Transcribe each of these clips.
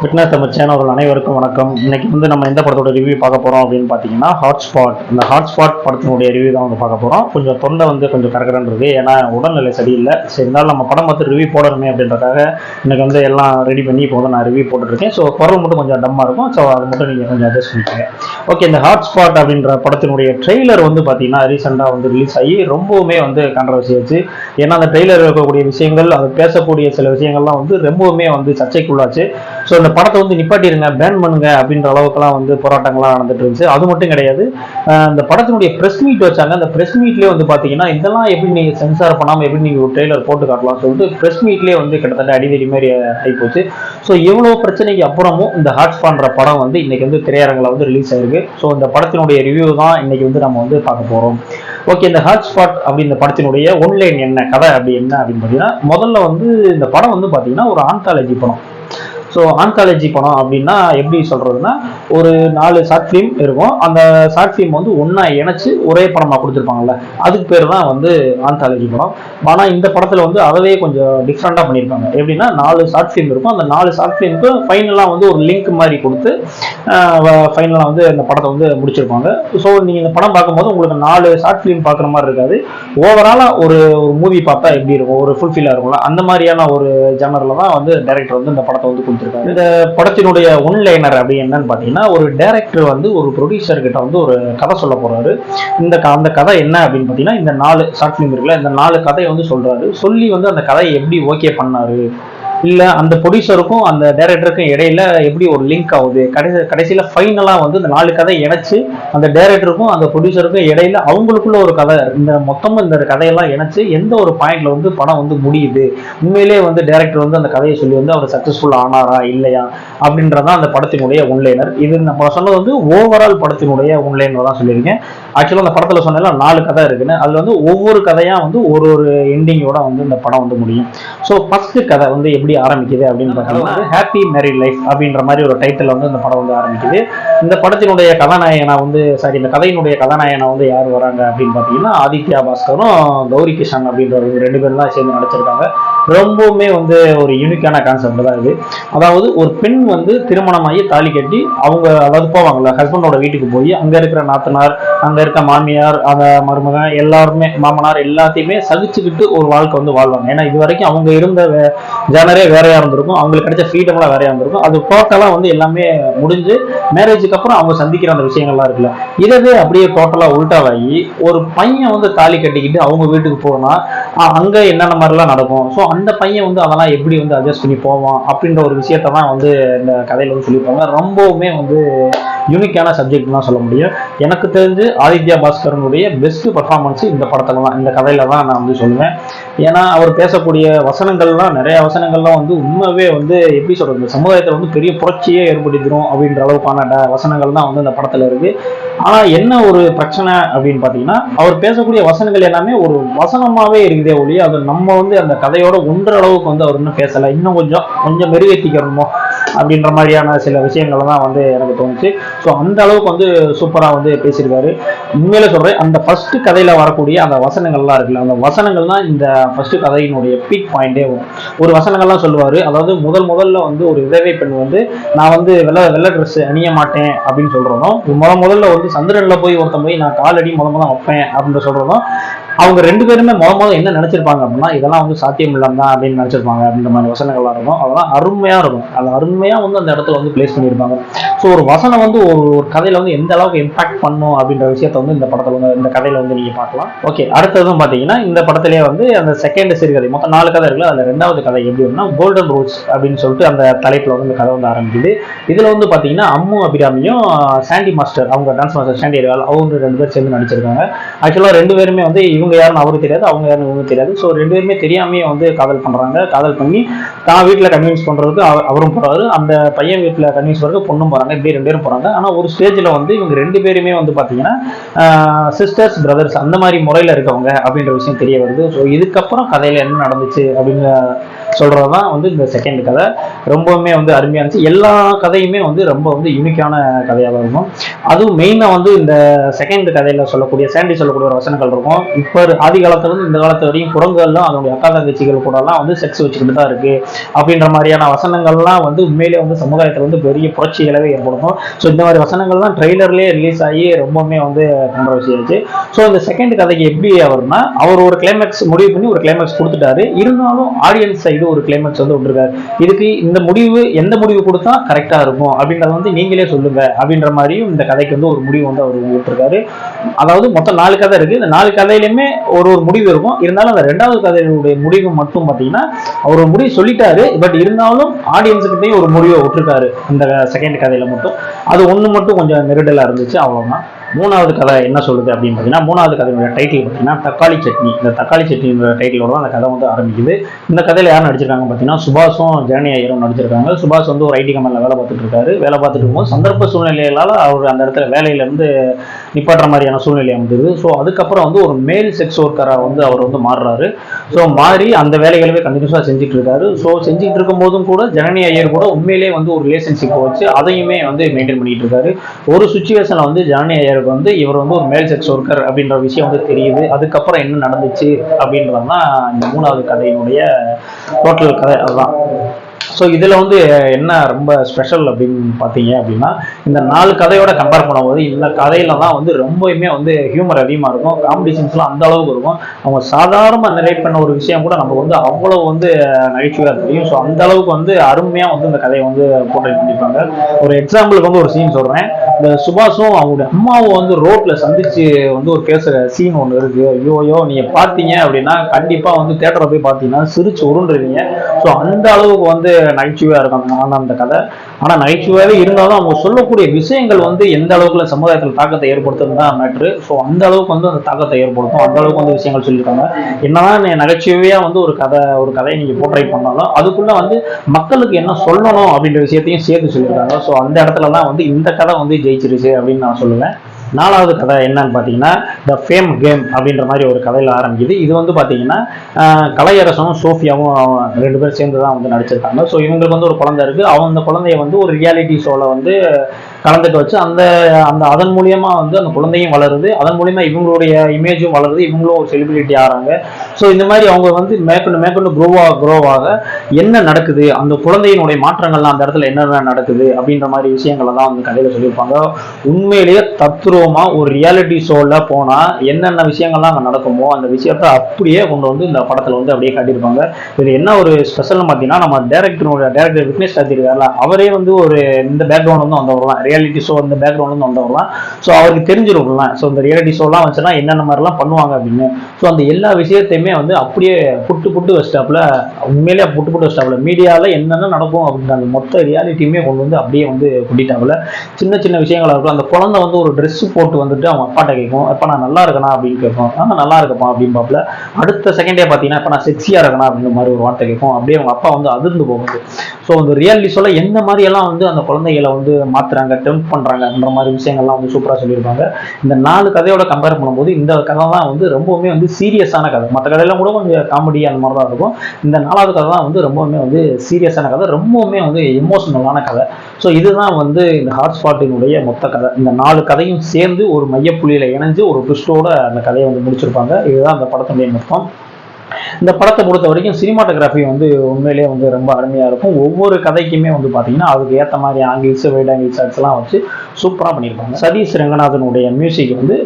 Fitness நம்ம channel அனைவருக்கும் வணக்கம். இன்னைக்கு வந்து நம்ம எந்த படத்தோட ரிவ்யூ பார்க்க போறோம் அப்படின்னு பார்த்தீங்கன்னா ஹாட்ஸ்பாட் இந்த ஹாட்ஸ்பாட் படத்தினுடைய ரிவ்யூ தான் வந்து பார்க்க போகிறோம் கொஞ்சம் தொண்டை வந்து கொஞ்சம் கரகரன்னு ஏன்னா உடல்நிலை சரியில்லை. சரி இருந்தாலும் நம்ம படம் பார்த்து ரிவ்யூ போடணுமே அப்படின்றக்காக இன்னைக்கு வந்து எல்லாம் ரெடி பண்ணி இப்போ வந்து நான் ரிவ்யூ போட்டுருக்கேன் ஸோ குரல் மட்டும் கொஞ்சம் டம்மா இருக்கும். ஸோ அது மட்டும் நீங்கள் கொஞ்சம் அட்ஜஸ்ட் பண்ணிக்கோங்க. ஓகே இந்த ஹாட்ஸ்பாட் அப்படின்ற படத்தினுடைய ட்ரெய்லர் வந்து பார்த்தீங்கன்னா ரீசெண்டாக வந்து ரிலீஸ் ஆகி ரொம்பவுமே வந்து கான்ட்ரவர்சி ஆச்சு. ஏன்னா அந்த ட்ரெய்லர் இருக்கக்கூடிய விஷயங்கள் அது பேசக்கூடிய சில விஷயங்கள்லாம் வந்து ரொம்பவுமே வந்து சர்ச்சைக்குள்ளாச்சு. ஸோ இந்த படத்தை வந்து நிப்பாட்டிருங்க பேன் பண்ணுங்க அப்படின்ற அளவுக்குலாம் வந்து போராட்டங்கள்லாம் நடந்துட்டு இருந்துச்சு. அது மட்டும் கிடையாது. அந்த இந்த படத்தினுடைய ப்ரெஸ் மீட் வச்சாங்க. அந்த ப்ரெஸ் மீட்லேயே வந்து பார்த்தீங்கன்னா இதெல்லாம் எப்படி நீங்கள் சென்சார் பண்ணாமல் எப்படி நீங்கள் ஒரு ட்ரெய்லர் போட்டு காட்டலாம் சொல்லிட்டு ப்ரெஸ் மீட்லேயே வந்து கிட்டத்தட்ட அடிதடி மாதிரி ஆகிப்போச்சு ஸோ எவ்வளோ பிரச்சனைக்கு அப்புறமும் இந்த ஹாட்ஸ்பான்ற படம் வந்து இன்னைக்கு வந்து திரையரங்கில் வந்து ரிலீஸ் ஆயிருக்கு. ஸோ இந்த படத்தினுடைய ரிவ்யூ தான் இன்னைக்கு வந்து நம்ம வந்து பார்க்க போகிறோம் ஓகே இந்த ஹாட்ஸ்பாட் அப்படி இந்த படத்தினுடைய ஒன்லைன் என்ன கதை அப்படி என்ன அப்படின்னு பார்த்தீங்கன்னா முதல்ல வந்து இந்த படம் வந்து பார்த்தீங்கன்னா ஒரு ஆந்தாலஜி படம். ஸோ ஆன்காலஜி படம் அப்படின்னா எப்படி சொல்றதுன்னா ஒரு நாலு ஷார்ட் ஃபிலிம் இருக்கும். அந்த ஷார்ட் ஃபிலிம் வந்து ஒன்றா இணைச்சு ஒரே படமாக கொடுத்துருப்பாங்கல்ல. அதுக்கு பேர் தான் வந்து ஆந்தாலஜி படம். ஆனால் இந்த படத்தில் வந்து அதவே கொஞ்சம் டிஃப்ரெண்ட்டாக பண்ணியிருப்பாங்க எப்படின்னா நாலு ஷார்ட் ஃபிலிம் இருக்கும். அந்த நாலு ஷார்ட் ஃபிலிம்க்கு ஃபைனலாக வந்து ஒரு லிங்க் மாதிரி கொடுத்து ஃபைனலாக வந்து இந்த படத்தை வந்து முடிச்சிருப்பாங்க. ஸோ நீங்கள் இந்த படம் பார்க்கும்போது உங்களுக்கு நாலு ஷார்ட் ஃபிலிம் பார்க்குற மாதிரி இருக்காது. ஓவராலாக ஒரு ஒரு மூவி பார்த்தா எப்படி இருக்கும்? ஒரு ஃபுல்ஃபில்லாக இருக்கும்ல. அந்த மாதிரியான ஒரு ஜனரில் தான் வந்து டைரக்டர் வந்து இந்த படத்தை வந்து கொடுத்துருக்காரு. இந்த படத்தினுடைய ஒன்லைனர் அப்படி என்னன்னு பார்த்தீங்கன்னா ஒரு டைரக்டர் வந்து ஒரு ப்ரொடியூசர் கிட்ட வந்து ஒரு கதை சொல்ல போறாரு. இந்த அந்த கதை என்ன அப்படின்னு பார்த்தீங்கன்னா இந்த நாலு ஷார்ட் ஃபிலிம் இருக்குல்ல இந்த நாலு கதையை வந்து சொல்றாரு. சொல்லி வந்து அந்த கதையை எப்படி ஓகே பண்ணாரு? இல்ல அந்த ப்ரொடியூசருக்கும் அந்த டைரக்டருக்கும் இடையில எப்படி ஒரு லிங்க் ஆகுது? கடைசி கடைசியில ஃபைனலா வந்து இந்த நாலு கதை இணைச்சு அந்த டைரக்டருக்கும் அந்த ப்ரொடியூசருக்கும் இடையில அவங்களுக்குள்ள ஒரு கதை இந்த மொத்தமும் இந்த கதையெல்லாம் இணைச்சு எந்த ஒரு பாயிண்ட்ல வந்து படம் வந்து முடியுது? உண்மையிலேயே வந்து டைரக்டர் வந்து அந்த கதையை சொல்லி வந்து அவர் சக்சஸ்ஃபுல் ஆனாரா இல்லையா? அப்படின்றதான் அந்த படத்தினுடைய ஒன்லைனர் இது நம்ம சொன்னது வந்து ஓவரால் படத்தினுடைய ஒன்லைனர் தான் சொல்லியிருக்கேன். ஆக்சுவலாக அந்த படத்தில் சொன்னதுல நாலு கதை இருக்குன்னு. அதில் வந்து ஒவ்வொரு கதையா வந்து ஒரு ஒரு எண்டிங்கோட வந்து இந்த படம் வந்து முடியும். ஸோ ஃபர்ஸ்ட் கதை வந்து எப்படி ஆரம்பிக்குது அப்படின்னு பார்த்தீங்கன்னா ஹாப்பி மேரிட் லைஃப் அப்படின்ற மாதிரி ஒரு டைட்டில் வந்து இந்த படம் வந்து ஆரம்பிக்குது. இந்த படத்தினுடைய கதாநாயகனா வந்து சாரி இந்த கதையினுடைய கதாநாயகனா வந்து யார் வராங்க அப்படின்னு பார்த்தீங்கன்னா ஆதித்யா பாஸ்கரும் கௌரி கிஷன் அப்படின்ற ரெண்டு பேரும் தான் சேர்ந்து நடிச்சிருக்காங்க. ரொம்பவுமே வந்து ஒரு யூனிக்கான கான்செப்ட் தான் இது. அதாவது ஒரு பெண் வந்து திருமணமாகி தாலி கட்டி அவங்க அதாவது போவாங்கல்ல ஹஸ்பண்டோட வீட்டுக்கு போய் அங்க இருக்கிற நாத்தனார் அங்க இருக்க மாமியார் அந்த மருமகன் எல்லாருமே மாமனார் எல்லாத்தையுமே சகிச்சுக்கிட்டு ஒரு வாழ்க்கை வந்து வாழ்வாங்க. ஏன்னா இது வரைக்கும் அவங்க இருந்த ஜனரே வேறையா இருந்திருக்கும். அவங்களுக்கு கிடைச்ச ஃப்ரீடம்லாம் வேறையாக இருந்திருக்கும். அது டோட்டலாக வந்து எல்லாமே முடிஞ்சு மேரேஜுக்கு அப்புறம் அவங்க சந்திக்கிற அந்த விஷயங்கள்லாம் இருக்குல்ல. இதவே அப்படியே டோட்டலாக உல்டாவாகி ஒரு பையன் வந்து தாலி கட்டிக்கிட்டு அவங்க வீட்டுக்கு போனா அங்கே அங்க என்னென்ன மாதிரிலாம் நடக்கும்? ஸோ அந்த பையன் வந்து அதெல்லாம் எப்படி வந்து அட்ஜஸ்ட் பண்ணி போவான் அப்படின்ற ஒரு விஷயத்தை தான் வந்து இந்த கதையில வந்து சொல்லியிருப்பாங்க. ரொம்பவுமே வந்து யூனிக்கான சப்ஜெக்ட் தான் சொல்ல முடியும். எனக்கு தெரிஞ்சு ஆதித்யா பாஸ்கரனுடைய பெஸ்ட் பர்ஃபார்மன்ஸ் இந்த படத்துல தான் இந்த கதையில தான் நான் வந்து சொல்லுவேன். ஏன்னா அவர் பேசக்கூடிய வசனங்கள்லாம் நிறைய வசனங்கள்லாம் வந்து உண்மையே வந்து எப்படி சொல்றது இந்த சமுதாயத்தில் வந்து பெரிய புரட்சியே ஏற்படுத்திடும் அப்படின்ற அளவுக்கான வசனங்கள் தான் வந்து இந்த படத்துல இருக்கு. ஆனா என்ன ஒரு பிரச்சனை அப்படின்னு பாத்தீங்கன்னா அவர் பேசக்கூடிய வசனங்கள் எல்லாமே ஒரு வசனமாவே இருக்குதே ஒழிய அது நம்ம வந்து அந்த கதையோட ஒன்ற அளவுக்கு வந்து அவர் இன்னும் பேசல. இன்னும் கொஞ்சம் கொஞ்சம் மெருகேற்றிக்கிறணுமோ அப்படின்ற மாதிரியான சில விஷயங்கள் தான் வந்து எனக்கு தோணுச்சு. ஸோ அந்த அளவுக்கு வந்து சூப்பராக வந்து பேசியிருக்காரு. உண்மையில சொல்கிறேன் அந்த ஃபர்ஸ்ட் கதையில் வரக்கூடிய அந்த வசனங்கள்லாம் இருக்குல்ல அந்த வசனங்கள் தான் இந்த ஃபர்ஸ்ட் கதையினுடைய பீக் பாயிண்டே ஒரு வசனங்கள்லாம் சொல்லுவார் அதாவது முதல் முதல்ல வந்து ஒரு விதவை பெண் வந்து நான் வந்து வெள்ளை வெள்ள ட்ரெஸ் அணிய மாட்டேன் அப்படின்னு சொல்கிறோம் முத முதல்ல வந்து சந்திரனில் போய் ஒருத்தன் போய் நான் காலடி முத முதல்ல வைப்பேன் அப்படின்னு சொல்கிறதும் அவங்க ரெண்டு பேருமே முத முத என்ன நினைச்சிருப்பாங்க அப்படின்னா இதெல்லாம் வந்து சாத்தியம் இல்லாம தான் அப்படின்னு நினைச்சிருப்பாங்க அப்படின்ற மாதிரி வசனங்கள்லாம் இருக்கும். அதெல்லாம் அருமையா இருக்கும். அது அருமையா வந்து அந்த இடத்துல வந்து பிளேஸ் பண்ணியிருப்பாங்க. ஸோ ஒரு வசனம் வந்து ஒரு ஒரு கதையில வந்து எந்த அளவுக்கு இம்பாக்ட் பண்ணும் அப்படின்ற விஷயத்த வந்து இந்த படத்துல வந்து இந்த கதையில வந்து நீங்க பார்க்கலாம். ஓகே அடுத்ததும் பாத்தீங்கன்னா இந்த படத்திலேயே வந்து அந்த செகண்ட் சிறுகதை மொத்தம் நாலு கதை இருக்குல்ல அதுல ரெண்டாவது கதை எப்படி அப்படின்னா கோல்டன் ரூட்ஸ் அப்படின்னு சொல்லிட்டு அந்த தலைப்புல வந்து இந்த கதை வந்து ஆரம்பிக்குது. இதுல வந்து பாத்தீங்கன்னா அம்மு அபிராமியும் சாண்டி மாஸ்டர் அவங்க டான்ஸ் மாஸ்டர் சாண்டி அவங்க ரெண்டு பேர் சேர்ந்து நடிச்சிருக்காங்க. ஆக்சுவலா ரெண்டு பேருமே வந்து இவங்க யாருன்னு அவருக்கு தெரியாது அவங்க யாருன்னு இவங்க தெரியாது. ஸோ ரெண்டு பேருமே தெரியாமையே வந்து காதல் பண்றாங்க. காதல் பண்ணி தான் வீட்டில் கன்வின்ஸ் பண்றதுக்கு அவரும் போறாரு. அந்த பையன் வீட்டில் கன்வின்ஸ் பண்றதுக்கு பொண்ணும் போறாங்க. இப்படி ரெண்டு பேரும் போறாங்க. ஆனா ஒரு ஸ்டேஜ்ல வந்து இவங்க ரெண்டு பேருமே வந்து பாத்தீங்கன்னா சிஸ்டர்ஸ் பிரதர்ஸ் அந்த மாதிரி முறையில இருக்கவங்க அப்படின்ற விஷயம் தெரிய வருது. ஸோ இதுக்கப்புறம் கதையில என்ன நடந்துச்சு அப்படின்னு சொல்கிறது தான் வந்து இந்த செகண்ட் கதை. ரொம்பவுமே வந்து அருமையா இருந்துச்சு. எல்லா கதையுமே வந்து ரொம்ப வந்து யூனிக்கான கதையாக இருக்கும். அதுவும் மெயினாக வந்து இந்த செகண்ட் கதையில சொல்லக்கூடிய சாண்டி சொல்லக்கூடிய ஒரு வசனங்கள் இருக்கும். இப்போ ஆஸ்பர் ஆதி காலத்துலேருந்து இந்த காலத்து வரையும் குரங்குகள்லாம் அதனுடைய அக்கா தங்கச்சிகள் கூடலாம் வந்து செக்ஸ் வச்சுக்கிட்டு தான் இருக்கு. அப்படின்ற மாதிரியான வசனங்கள்லாம் வந்து உண்மையிலே வந்து சமுதாயத்தில் வந்து பெரிய புரட்சிகளவே ஏற்படுத்தும். ஸோ இந்த மாதிரி வசனங்கள்லாம் ட்ரெய்லர்லேயே ரிலீஸ் ஆகி ரொம்பவுமே வந்து கான்ட்ரவர்சி ஆச்சு. ஸோ இந்த செகண்ட் கதைக்கு எப்படி அவர்னா அவர் ஒரு கிளைமேக்ஸ் முடிவு பண்ணி ஒரு கிளைமேக்ஸ் கொடுத்துட்டாரு. இருந்தாலும் ஆடியன்ஸ் சைடு ஒரு கிளைமேக்ஸ் வந்து விட்டுருக்காரு. இதுக்கு இந்த முடிவு எந்த முடிவு கொடுத்தா கரெக்டாக இருக்கும் அப்படின்றத வந்து நீங்களே சொல்லுங்க அப்படின்ற மாதிரியும் இந்த கதைக்கு வந்து ஒரு முடிவு வந்து அவர் விட்டுருக்காரு. அதாவது மொத்தம் நாலு கதை இருக்கு. இந்த நாலு கதையிலுமே ஒரு ஒரு முடிவு இருக்கும். இருந்தாலும் அந்த ரெண்டாவது கதையினுடைய முடிவு மட்டும் பார்த்தீங்கன்னா அவர் ஒரு முடிவு சொல்லிட்டாரு பட் இருந்தாலும் ஆடியன்ஸுக்கிட்டையும் ஒரு முடிவை விட்டுருக்காரு. இந்த செகண்ட் கதையில மட்டும். அது ஒன்று மட்டும் கொஞ்சம் நெருடலா இருந்துச்சு அவ்வளோதான் மூணாவது கதை என்ன சொல்லுது அப்படின்னு பார்த்தீங்கன்னா மூணாவது கதையோட டைட்டில் பார்த்தீங்கன்னா தக்காளி சட்னி. இந்த தக்காளி சட்னின்ற டைட்டிலோட தான் அந்த கதை வந்து ஆரம்பிக்குது. இந்த கதையில் யார் நடிச்சிருக்காங்க பார்த்தீங்கன்னா சுபாஷும் ஜனனி ஐயரும் நடிச்சிருக்காங்க. சுபாஷ் வந்து ஒரு ஐடி கம்பெனியில் வேலை பார்த்துட்டு இருக்காரு. வேலை பார்த்துட்டு இருக்கும்போது சந்தர்ப்ப சூழ்நிலைகளால் அவர் அந்த இடத்துல வேலையிலேருந்து நிப்பாட்டுற மாதிரியான சூழ்நிலை அமைந்தது ஸோ அதுக்கப்புறம் வந்து ஒரு மேல் செக்ஸ் ஒர்க்கராக வந்து அவர் வந்து மாறுறாரு. ஸோ மாறி அந்த வேலைகளவே கண்டினியூஸாக செஞ்சுட்டு இருக்காரு. ஸோ செஞ்சுட்டு இருக்கும்போதும் கூட ஜனனி ஐயர் கூட உண்மையிலேயே வந்து ஒரு ரிலேஷன்ஷிப்பை வச்சு அதையுமே வந்து மெயின்டைன் பண்ணிட்டு இருக்காரு. ஒரு சுச்சுவேஷனில் வந்து ஜனனி ஐயர் ஐயருக்கு வந்து இவர் வந்து ஒரு மேல் செக்ஸ் ஒர்க்கர் அப்படின்ற விஷயம் வந்து தெரியுது. அதுக்கப்புறம் என்ன நடந்துச்சு அப்படின்றது தான் இந்த மூணாவது கதையினுடைய டோட்டல் கதை அதுதான். ஸோ இதில் வந்து என்ன ரொம்ப ஸ்பெஷல் அப்படின்னு பார்த்தீங்க அப்படின்னா இந்த நாலு கதையோட கம்பேர் பண்ணும்போது இந்த கதையில தான் வந்து ரொம்பவுமே வந்து ஹியூமர் அதிகமாக இருக்கும். காம்படிஷன்ஸ்லாம் அந்த அளவுக்கு இருக்கும். அவங்க சாதாரணமாக நரேட் பண்ண ஒரு விஷயம் கூட நமக்கு வந்து அவ்வளோ வந்து நகைச்சுவையாக தெரியும். ஸோ அந்த அளவுக்கு வந்து அருமையாக வந்து இந்த கதையை வந்து போர்ட்ரேட் பண்ணியிருப்பாங்க ஒரு எக்ஸாம்பிளுக்கு வந்து ஒரு சீன் சொல்கிறேன் இந்த சுபாஷும் அவங்களுடைய அம்மாவும் வந்து ரோட்ல சந்திச்சு வந்து ஒரு பேசுற சீன் ஒன்று இருக்கு. ஐயோயோ நீங்க பாத்தீங்க பார்த்தீங்க அப்படின்னா கண்டிப்பா வந்து தேட்டரை போய் பார்த்தீங்கன்னா சிரிச்சு உருண்டுருவீங்க. ஸோ அந்த அளவுக்கு வந்து நகைச்சுவையா இருக்கும். நான் அந்த கதை ஆனால் நகைச்சுவையாகவே இருந்தாலும் அவங்க சொல்லக்கூடிய விஷயங்கள் வந்து எந்த அளவுக்குல சமுதாயத்தில் தாக்கத்தை ஏற்படுத்துறது தான் மேட்ரு ஸோ அந்த அளவுக்கு வந்து அந்த தாக்கத்தை ஏற்படுத்தும். அந்த அளவுக்கு வந்து விஷயங்கள் சொல்லியிருக்காங்க. என்னதான் நீ நகைச்சுவையாக வந்து ஒரு கதை ஒரு கதையை நீங்கள் போட்ரை பண்ணாலும் அதுக்குள்ளே வந்து மக்களுக்கு என்ன சொல்லணும் அப்படின்ற விஷயத்தையும் சேர்த்து சொல்லியிருக்காங்க. ஸோ அந்த இடத்துல தான் வந்து இந்த கதை வந்து ஜெயிச்சிருச்சு அப்படின்னு நான் சொல்லுவேன். நாலாவது கதை என்னன்னு பார்த்தீங்கன்னா த ஃபேம் கேம் அப்படின்ற மாதிரி ஒரு கதையில் ஆரம்பிக்குது. இது வந்து பார்த்தீங்கன்னா ஆஹ், கலையரசனும் சோஃபியாவும் ரெண்டு பேரும் சேர்ந்து தான் வந்து நடிச்சிருக்காங்க. ஸோ இவங்களுக்கு வந்து ஒரு குழந்தை இருக்கு. அவங்க அந்த குழந்தைய வந்து ஒரு ரியாலிட்டி ஷோவில் வந்து கலந்துக்க வச்சு அந்த அந்த அதன் மூலியமா வந்து அந்த குழந்தையும் வளருது. அதன் மூலியமா இவங்களுடைய இமேஜும் வளருது. இவங்களும் ஒரு செலிபிரிட்டி ஆகிறாங்க ஸோ இந்த மாதிரி அவங்க வந்து மேற்கொண்டு மேற்கொண்டு குரோவாக குரோவாக என்ன நடக்குது? அந்த குழந்தையினுடைய மாற்றங்கள்லாம் அந்த இடத்துல என்னென்ன நடக்குது? அப்படின்ற மாதிரி விஷயங்களை தான் வந்து கதையில சொல்லியிருப்பாங்க. உண்மையிலேயே தத்ரூபமா ஒரு ரியாலிட்டி ஷோவில் போனா என்னென்ன விஷயங்கள்லாம் அங்கே நடக்குமோ அந்த விஷயத்த அப்படியே கொண்டு வந்து இந்த படத்துல வந்து அப்படியே காட்டியிருப்பாங்க. இது என்ன ஒரு ஸ்பெஷல்னு பார்த்தீங்கன்னா நம்ம டேரக்டருடைய டேரக்டர் விக்னேஷ் காத்திருக்காருல அவரே வந்து ஒரு இந்த பேக்ரவுண்ட் வந்து வந்தவர் தான் ரியாலிட்டி ஷோ அந்த பேக்ரவுண்ட் வந்து வந்தவங்கலாம். ஸோ அவருக்கு தெரிஞ்சிருக்கும்ல ஸோ இந்த ரியாலிட்டி ஷோலாம் வச்சுன்னா என்னென்ன மாதிரிலாம் பண்ணுவாங்க அப்படின்னு. ஸோ அந்த எல்லா விஷயத்தையுமே வந்து அப்படியே புட்டு புட்டு வச்சிட்டாப்புல உண்மையிலேயே புட்டு புட்டு வச்சிட்டாப்புல மீடியாவில் என்னென்ன நடக்கும் அப்படின்ற அந்த மொத்த ரியாலிட்டியுமே கொண்டு வந்து அப்படியே வந்து கூட்டிட்டாப்புல சின்ன சின்ன விஷயங்களாக இருக்கும் அந்த குழந்தை வந்து ஒரு ட்ரெஸ் போட்டு வந்துட்டு அவங்க அப்பாட்ட கேட்கும் இப்போ நான் நல்லா இருக்கணும் அப்படின்னு கேட்கும் ஆனால் நல்லா இருக்கப்பா அப்படிம்பாப்புல அடுத்த செகண்டே பார்த்தீங்கன்னா இப்போ நான் செக்ஸியாக இருக்கணும் அப்படிங்கிற மாதிரி ஒரு வார்த்தை கேட்கும். அப்படியே அவங்க அப்பா வந்து அதிர்ந்து போகுது ஸோ அந்த ரியாலிட்டி சொல்ல எந்த மாதிரி எல்லாம் வந்து அந்த குழந்தைகளை வந்து மாத்துறாங்க டெம்ப் பண்ணுறாங்கன்ற மாதிரி விஷயங்கள்லாம் வந்து சூப்பராக சொல்லியிருப்பாங்க. இந்த நாலு கதையோட கம்பேர் பண்ணும்போது இந்த கதை தான் வந்து ரொம்பவுமே வந்து சீரியஸான கதை. மற்ற கதையெல்லாம் கூட கொஞ்சம் காமெடி அந்த மாதிரி தான் இருக்கும். இந்த நாலாவது கதை தான் வந்து ரொம்பவுமே வந்து சீரியஸான கதை ரொம்பவுமே வந்து எமோஷனலான கதை. ஸோ இதுதான் வந்து இந்த ஹாட்ஸ்பாட்டினுடைய மொத்த கதை. இந்த நாலு கதையும் சேர்ந்து ஒரு மையப்புள்ளியில இணைஞ்சு ஒரு ட்விஸ்டோட அந்த கதையை வந்து முடிச்சிருப்பாங்க. இதுதான் அந்த படத்துடைய மொத்தம் இந்த படத்தை பொறுத்த வரைக்கும் சினிமாட்டோகிராஃபி வந்து உண்மையிலேயே வந்து ரொம்ப அருமையாக இருக்கும். ஒவ்வொரு கதைக்குமே வந்து பார்த்தீங்கன்னா அதுக்கு ஏற்ற மாதிரி ஆங்கிள்ஸ் வைட் ஆங்கிள் ஷாட்ஸ் எல்லாம் வச்சு சூப்பராக பண்ணியிருப்பாங்க. சதீஷ் ரங்கநாதனுடைய மியூசிக் வந்து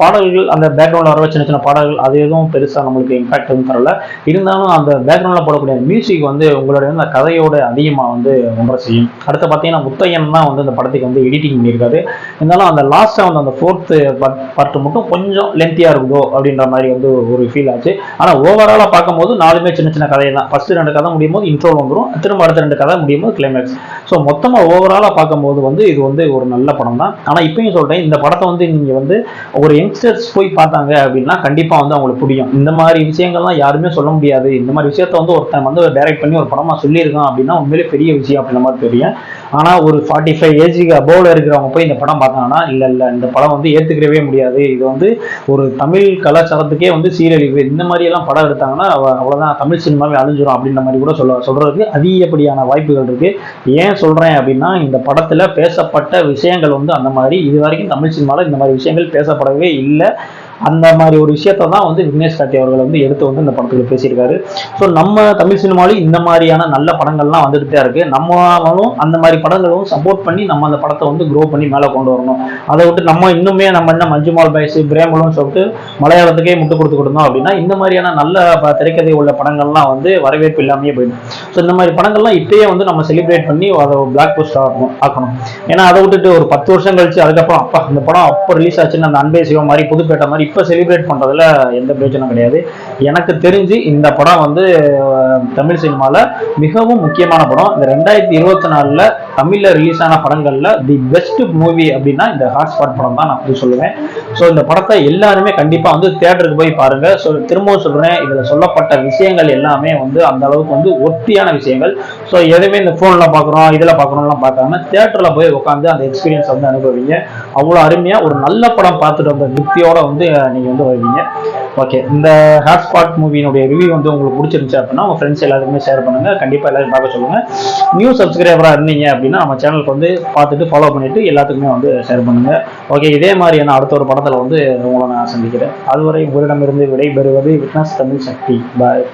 பாடல்கள் அந்த பேக்ரவுண்டில் வர சின்ன சின்ன பாடல்கள் அது எதுவும் பெருசாக நம்மளுக்கு இம்பாக்ட் வந்து தரல. இருந்தாலும் அந்த பேக்ரவுண்டில் போடக்கூடிய மியூசிக் வந்து உங்களுடைய அந்த கதையோட அதிகமாக வந்து ஒன்றை செய்யும். அடுத்து பார்த்தீங்கன்னா முத்தையன் தான் வந்து இந்த படத்துக்கு வந்து எடிட்டிங் பண்ணியிருக்காரு. இருந்தாலும் அந்த லாஸ்ட்டாக வந்து அந்த ஃபோர்த்து பார்ட் மட்டும் கொஞ்சம் லென்த்தியாக இருக்குதோ அப்படின்ற மாதிரி வந்து ஒரு ஃபீல் ஆச்சு. ஆனால் ஓவர் ஓவராலாக பார்க்கும்போது நாலுமே சின்ன சின்ன கதை தான் ஃபஸ்ட்டு ரெண்டு கதை முடியும் போது இன்ட்ரோ வந்துடும் திரும்ப அடுத்த ரெண்டு கதை முடியும் போது கிளைமேக்ஸ் ஸோ மொத்தமாக ஓவராலாக பார்க்கும்போது வந்து இது வந்து ஒரு நல்ல படம் தான் ஆனால் இப்பயும் சொல்கிறேன் இந்த படத்தை வந்து நீங்கள் வந்து ஒரு யங்ஸ்டர்ஸ் போய் பார்த்தாங்க அப்படின்னா கண்டிப்பாக வந்து அவங்களுக்கு புரியும். இந்த மாதிரி விஷயங்கள்லாம் யாருமே சொல்ல முடியாது. இந்த மாதிரி விஷயத்த வந்து ஒருத்தன் வந்து டைரக்ட் பண்ணி ஒரு படமாக சொல்லியிருக்கான் அப்படின்னா உண்மையிலே பெரிய விஷயம் அப்படின்ற மாதிரி தெரியும். ஆனால் ஒரு ஃபார்ட்டி ஃபைவ் ஏஜுக்கு அபோவில் இருக்கிறவங்க போய் இந்த படம் பார்த்தாங்கன்னா இல்லை இல்லை இந்த படம் வந்து ஏற்றுக்கிறவே முடியாது. இது வந்து ஒரு தமிழ் கலாச்சாரத்துக்கே வந்து சீரழிவு. இந்த மாதிரி எல்லாம் படம் எடுத்தாங்கன்னா அவ்வளோதான் அவ்வளவுதான் தமிழ் சினிமாவே அழிஞ்சிரும் அப்படின்ற மாதிரி கூட சொல்ல சொல்றதுக்கு அதிகப்படியான வாய்ப்புகள் இருக்கு. ஏன் சொல்றேன் அப்படின்னா இந்த படத்துல பேசப்பட்ட விஷயங்கள் வந்து அந்த மாதிரி இது வரைக்கும் தமிழ் சினிமாவில் இந்த மாதிரி விஷயங்கள் பேசப்படவே இல்லை. அந்த மாதிரி ஒரு விஷயத்தை தான் வந்து விக்னேஷ் கார்த்தி அவர்கள் வந்து எடுத்து வந்து இந்த படத்துக்கு பேசியிருக்காரு. ஸோ நம்ம தமிழ் சினிமாவிலும் இந்த மாதிரியான நல்ல படங்கள்லாம் வந்துட்டு தான் இருக்கு. நம்மளும் அந்த மாதிரி படங்களும் சப்போர்ட் பண்ணி நம்ம அந்த படத்தை வந்து க்ரோ பண்ணி மேலே கொண்டு வரணும். அதை விட்டு நம்ம இன்னுமே நம்ம என்ன மஞ்சுமால் பாய்ஸ் பிரேமலம்னு சொல்லிட்டு மலையாளத்துக்கே முட்டு கொடுத்து கொடுத்தோம் அப்படின்னா இந்த மாதிரியான நல்ல திரைக்கதை உள்ள படங்கள்லாம் வந்து வரவேற்பு இல்லாமையே போயிடும். ஸோ இந்த மாதிரி படங்கள்லாம் இப்பயே வந்து நம்ம செலிப்ரேட் பண்ணி அதை பிளாக் போஸ்ட் ஆகணும் ஆக்கணும் ஏன்னா அதை விட்டுட்டு ஒரு பத்து வருஷம் கழிச்சு அதுக்கப்புறம் அப்பா இந்த படம் அப்போ ரிலீஸ் ஆச்சுன்னு அந்த அன்பே சிவம் மாதிரி புதுப்பேட்டை மாதிரி இப்போ செலிப்ரேட் பண்றதுல எந்த பிரயோஜனம் கிடையாது. எனக்கு தெரிஞ்சு இந்த படம் வந்து தமிழ் சினிமாவில் மிகவும் முக்கியமான படம். இந்த ரெண்டாயிரத்தி இருபத்தி நாலில் தமிழில் ரிலீஸ் ஆன படங்களில் தி பெஸ்ட் மூவி அப்படின்னா இந்த ஹாட்ஸ்பாட் படம் தான் நான் வந்து சொல்லுவேன். ஸோ இந்த படத்தை எல்லாருமே கண்டிப்பாக வந்து தேட்டருக்கு போய் பாருங்க. ஸோ திரும்பவும் சொல்கிறேன் இதில் சொல்லப்பட்ட விஷயங்கள் எல்லாமே வந்து அந்த அளவுக்கு வந்து ஒத்தியான விஷயங்கள். ஸோ எதுவுமே இந்த ஃபோனில் பார்க்குறோம் இதில் பார்க்குறோம்லாம் பார்க்காம தேட்டரில் போய் உட்காந்து அந்த எக்ஸ்பீரியன்ஸ் வந்து அனுபவிங்க. அவ்வளோ அருமையாக ஒரு நல்ல படம் பார்த்துட்டு வந்த திருப்தியோட வந்து நீங்கள் வந்து வருவீங்க. ஓகே இந்த ஹாட்ஸ்பாட் மூவியினுடைய ரிவ்யூ வந்து உங்களுக்கு பிடிச்சிருந்துச்சு அப்படின்னா உங்கள் ஃப்ரெண்ட்ஸ் எல்லாத்துக்குமே ஷேர் பண்ணுங்கள் கண்டிப்பாக எல்லாரும் பார்க்க சொல்லுங்கள் நியூ சப்ஸ்கிரைபராக இருந்தீங்க அப்படின்னா நம்ம சேனலுக்கு வந்து பார்த்துட்டு ஃபாலோ பண்ணிவிட்டு எல்லாத்துக்குமே வந்து ஷேர் பண்ணுங்கள் ஓகே இதே மாதிரியான அடுத்த ஒரு படத்தில் வந்து உங்களை நான் சந்திக்கிறேன். அதுவரை உங்களிடமிருந்து விடைபெறுவது விட்னஸ் தமிழ் சக்தி. பாய்